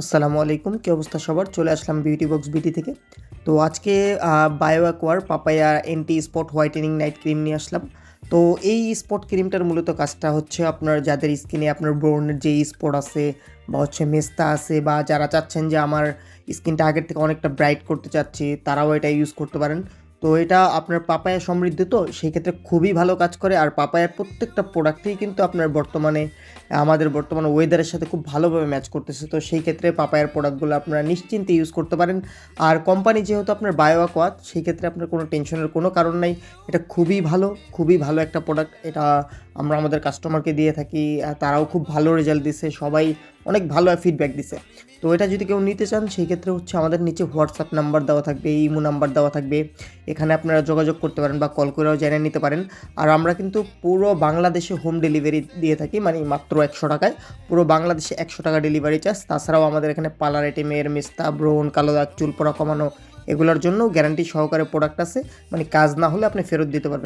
আসসালামু আলাইকুম, কী অবস্থা সবার? চলে আসলাম বিউটি বক্স বিটি থেকে। তো আজকে bio aqua papaya anti spot whitening night cream নিয়ে আসলাম। তো এই স্পট ক্রিমটার মূলত কাজটা হচ্ছে আপনার যাদের স্কিনে আপনার ব্রনের যে স্পট আছে বা হচ্ছে মেস্তা আছে বা যারা চাচ্ছেন যে আমার স্কিনটা আগের থেকে অনেকটা ব্রাইট করতে চাচ্ছি, তারাও এটা ইউজ করতে পারেন। তো এটা আপনার পাপায়া সমৃদ্ধ তো, সেই ক্ষেত্রে খুবই ভালো কাজ করে। আর পাপায়ার প্রত্যেকটা প্রোডাক্টেই কিন্তু আপনার বর্তমানে, আমাদের বর্তমানে ওয়েদারের সাথে খুব ভালোভাবে ম্যাচ করতেছে। তো সেই ক্ষেত্রে পাপায়ার প্রোডাক্টগুলো আপনারা নিশ্চিন্তে ইউজ করতে পারেন। আর কোম্পানি যেহেতু আপনার বায়ো অ্যাকোয়াত সেই ক্ষেত্রে আপনার কোনো টেনশনের কোনো কারণ নাই। এটা খুবই ভালো খুবই ভালো একটা প্রোডাক্ট এটা আমরা আমাদের কাস্টমারকে দিয়ে থাকি তারাও খুব ভালো রেজাল্ট দিছে। সবাই অনেক ভালো ফিডব্যাক দিছে। তো এটা যদি কেউ নিতে চান, সেই ক্ষেত্রে হচ্ছে আমাদের নিচে হোয়াটসঅ্যাপ নাম্বার দেওয়া থাকবে, ইমো নাম্বার দেওয়া থাকবে। এখানে আপনারা যোগাযোগ করতে পারেন বা কল করেও জেনে নিতে পারেন। আর আমরা কিন্তু পুরো বাংলাদেশে হোম ডেলিভারি দিয়ে থাকি মানে মাত্র একশো টাকায়। পুরো বাংলাদেশে একশো টাকা ডেলিভারি চার্জ তাছাড়াও আমাদের এখানে পার্লার আইটেমের মেস্তা, ব্রণ, কালো দাগ, চুল পড়া কমানো, এগুলোর জন্য গ্যারান্টি সহকারে প্রোডাক্ট আছে। মানে কাজ না হলে আপনি ফেরত দিতে পারবেন।